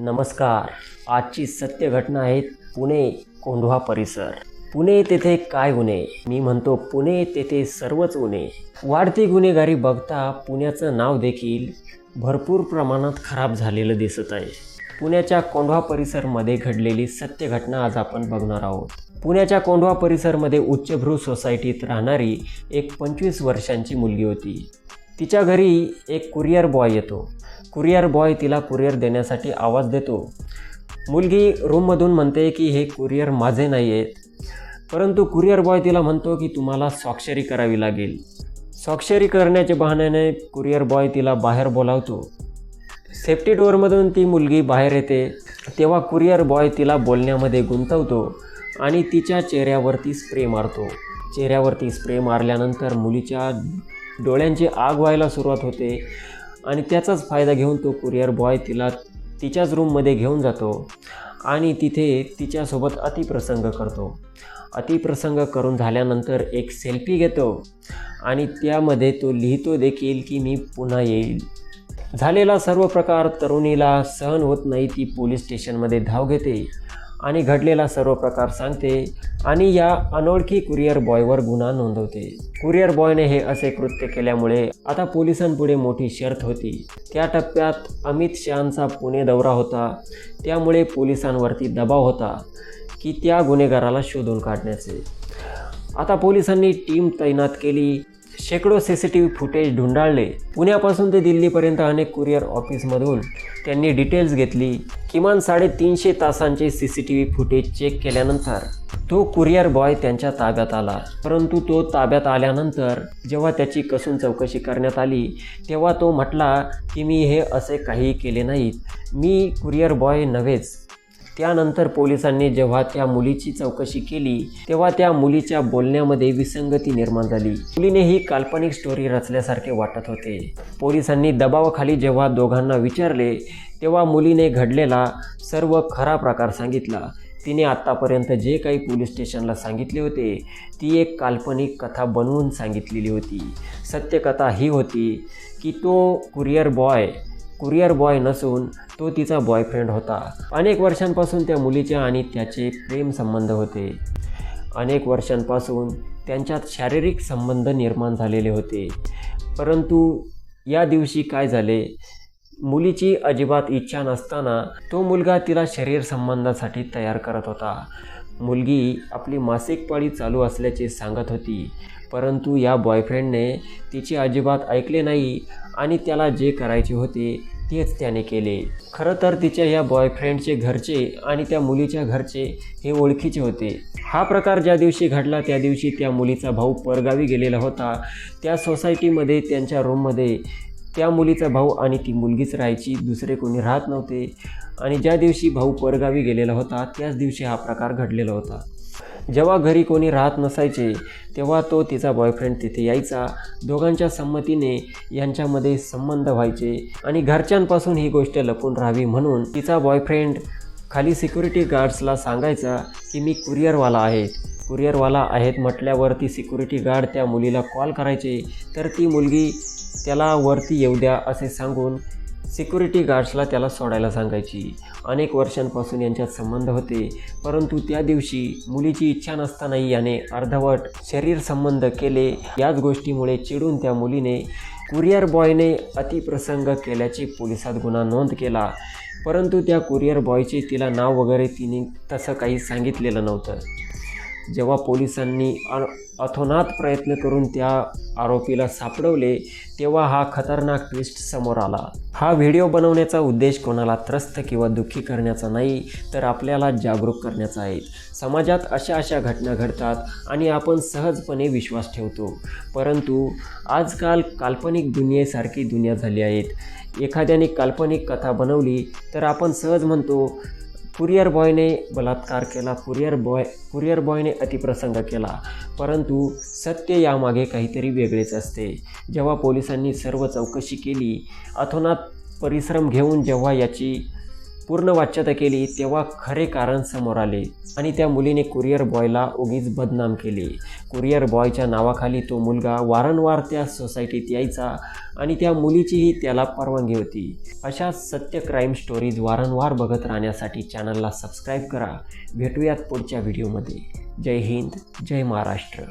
नमस्कार. आजची सत्य घटना आहे पुणे कोंढवा परिसर. पुणे तेथे काय गुन्हे? मी म्हणतो पुणे तेथे सर्वच गुन्हे. वाढती गुन्हेगारी बघता पुण्याचं नाव देखील भरपूर प्रमाणात खराब झालेलं दिसत आहे. पुण्याच्या कोंढवा परिसरमध्ये घडलेली सत्य घटना आज आपण बघणार आहोत. पुण्याच्या कोंढवा परिसरमध्ये उच्चभ्रू सोसायटीत राहणारी एक पंचवीस वर्षांची मुलगी होती. तिच्या घरी एक कुरिअर बॉय येतो. कुरिअर बॉय तिला कुरिअर देण्यासाठी आवाज देतो. मुलगी रूममधून म्हणते की हे कुरिअर माझे नाही आहेत परंतु कुरिअर बॉय तिला म्हणतो की तुम्हाला स्वाक्षरी करावी लागेल. स्वाक्षरी करण्याच्या बहाण्याने कुरिअर बॉय तिला बाहेर बोलावतो. सेफ्टी डोअरमधून ती मुलगी बाहेर येते. तेव्हा कुरिअर बॉय तिला बोलण्यामध्ये गुंतवतो आणि तिच्या चेहऱ्यावरती स्प्रे मारतो. चेहऱ्यावरती स्प्रे मारल्यानंतर मुलीच्या डोळ्यांची आग व्हायला सुरुवात होते. आणि त्याचाच फायदा घेऊन तो कुरिअर बॉय तिला तिच्याच रूममध्ये घेऊन जातो आणि तिथे तिच्यासोबत अतिप्रसंग करतो. अतिप्रसंग करून झाल्यानंतर एक सेल्फी घेतो आणि त्यामध्ये तो लिहितो देखील की मी पुन्हा येईल. झालेला सर्व प्रकार तरुणीला सहन होत नाही ती पोलीस स्टेशनमध्ये धाव घेते. आणि घडलेला सर्व प्रकार सांगते आणि या अनोळखी कुरिअर बॉयवर गुन्हा नोंदवते. कुरिअर बॉयने हे असे कृत्य केल्यामुळे आता पोलिसांपुढे मोठी शर्त होती. त्या टप्प्यात अमित शहांचा पुणे दौरा होता. त्यामुळे पोलिसांवरती दबाव होता की त्या गुन्हेगाराला शोधून काढण्याचे. आता पोलिसांनी टीम तैनात केली. शेकडो C C T V footage ढुंडाळले पुण्यापासून ते दिल्लीपर्यंत अनेक कुरिअर ऑफिसमधून त्यांनी डिटेल्स घेतली. किमान साडेतीनशे तासांचे C C T V footage check केल्यानंतर तो कुरिअर बॉय त्यांच्या ताब्यात आला. परंतु तो ताब्यात आल्यानंतर जेव्हा त्याची कसून चौकशी करण्यात आली तेव्हा तो म्हटला की मी हे असे काही केले नाहीत. मी कुरिअर बॉय नव्हेच. त्यानंतर पोलिसांनी जेव्हा त्या मुलीची चौकशी केली तेव्हा त्या मुलीच्या बोलण्यामध्ये विसंगती निर्माण झाली. मुलीने ही काल्पनिक स्टोरी रचल्यासारखे वाटत होते. पोलिसांनी दबावाखाली जेव्हा दोघांना विचारले तेव्हा मुलीने घडलेला सर्व खरा प्रकार सांगितला. तिने आत्तापर्यंत जे काही पोलीस स्टेशनला सांगितले होते ती एक काल्पनिक कथा बनवून सांगितलेली होती. सत्यकथा ही होती की तो कुरिअर बॉय कुरिअर बॉय नसून तो तिचा बॉयफ्रेंड होता. अनेक वर्षांपासून त्या मुलीचे आणि त्याचे प्रेम संबंध होते. अनेक वर्षांपासून त्यांच्यात शारीरिक संबंध निर्माण झालेले होते. परंतु या दिवशी काय झाले? मुलीची अजिबात इच्छा नसताना तो मुलगा तिला शरीर संबंधासाठी तयार करत होता. मुलगी आपली मासिक पाळी चालू असल्याचे सांगत होती. परंतु या बॉयफ्रेंडने तिचे अजिबात ऐकले नाही आणि त्याला जे करायचे होते तेच त्याने केले. खरं तर तिच्या या बॉयफ्रेंडचे घरचे आणि त्या मुलीच्या घरचे हे ओळखीचे होते. हा प्रकार ज्या दिवशी घडला त्या दिवशी त्या मुलीचा भाऊ परगावी गेलेला होता. त्या सोसायटीमध्ये त्यांच्या रूममध्ये त्या मुलीचा भाऊ आणि ती मुलगीच राहायची दुसरे कोणी राहत नव्हते. आणि ज्या दिवशी भाऊ परगावी गेलेला होता त्याच दिवशी हा प्रकार घडलेला होता. जेव्हा घरी कोणी राहत नसायचे तेव्हा तो तिचा बॉयफ्रेंड तिथे यायचा. दोघांच्या संमतीने यांच्यामध्ये संबंध व्हायचे आणि घरच्यांपासून ही गोष्ट लपून राहावी म्हणून तिचा बॉयफ्रेंड खाली सिक्युरिटी गार्ड्सला सांगायचा की मी कुरिअरवाला आहेत. कुरिअरवाला आहेत म्हटल्यावर ती सिक्युरिटी गार्ड त्या मुलीला कॉल करायचे. तर ती मुलगी त्याला वरती येऊ द्या असे सांगून सिक्युरिटी गार्ड्सला त्याला सोडायला सांगायची. अनेक वर्षांपासून यांच्यात संबंध होते परंतु त्या दिवशी मुलीची इच्छा नसतानाही याने अर्धवट शरीर संबंध केले. याच गोष्टीमुळे चिडून त्या मुलीने कुरिअर बॉयने अतिप्रसंग केल्याची पोलिसात गुन्हा नोंद केला. परंतु त्या कुरिअर बॉयचे तिला नाव वगैरे तिने तसं काही सांगितलेलं नव्हतं. जेव्हा पोलिसांनी अथोनात प्रयत्न करून त्या आरोपीला सापडवले तेव्हा हा खतरनाक ट्विस्ट समोर आला. हा व्हिडिओ बनवण्याचा उद्देश कोणाला त्रस्त किंवा दुःखी करण्याचा नाही तर आपल्याला जागरूक करण्याचा आहे. समाजात अशा अशा घटना घडतात आणि आपण सहजपणे विश्वास ठेवतो. परंतु आजकाल काल्पनिक दुनियेसारखी दुनिया झाली आहेत. एखाद्याने काल्पनिक कथा बनवली तर आपण सहज म्हणतो कुरिअर बॉयने बलात्कार केला कुरिअर बॉय कुरिअर बॉयने अतिप्रसंग केला. परंतु सत्य यामागे काहीतरी वेगळेच असते. जेव्हा पोलिसांनी सर्व चौकशी केली अथोनात परिश्रम घेऊन जेव्हा याची पूर्ण वाच्यता केली तेव्हा खरे कारण समोर आले आणि त्या मुलीने कुरिअर बॉयला उगीच बदनाम केले. कुरिअर बॉयच्या नावाखाली तो मुलगा वारंवार त्या सोसायटीत यायचा आणि त्या मुलीचीही त्याला परवानगी होती. अशा सत्य क्राईम स्टोरीज वारंवार बघत राहण्यासाठी चॅनलला सबस्क्राईब करा. भेटूयात पुढच्या व्हिडिओमध्ये. जय हिंद जय महाराष्ट्र.